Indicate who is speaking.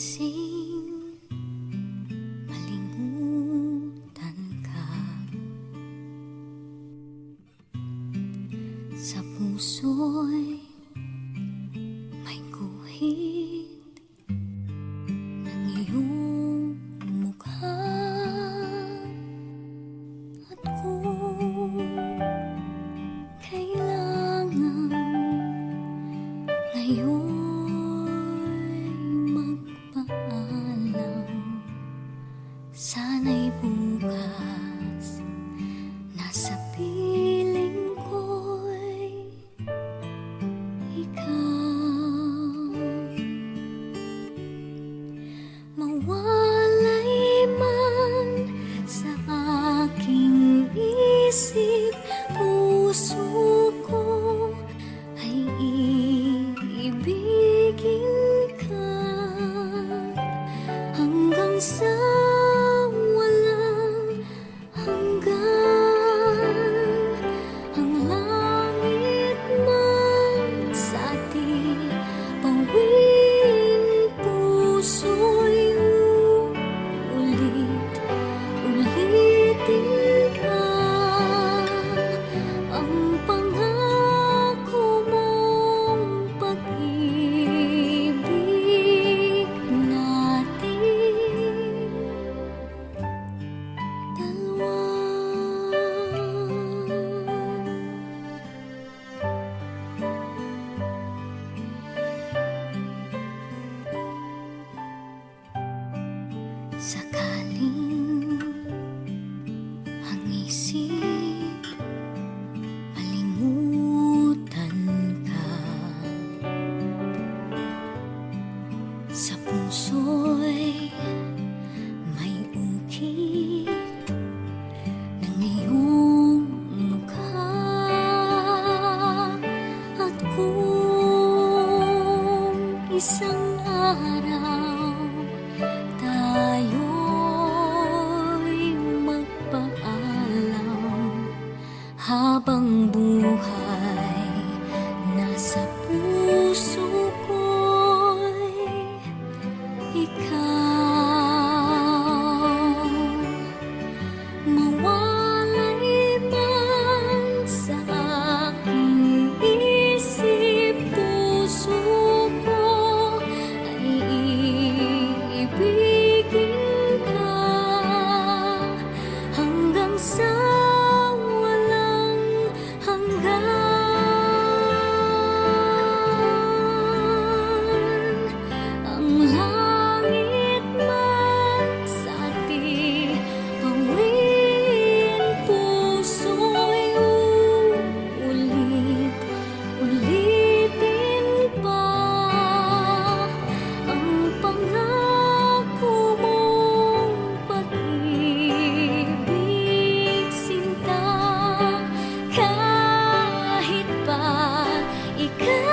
Speaker 1: Gising, malimutan ka. Sa puso'y Mawalay man sa aking isip Puso ay iibigin ka. Hanggang sa Sakaling ang isip malimutan ka. Sa puso'y may ukit ng iyong At kung isang 一个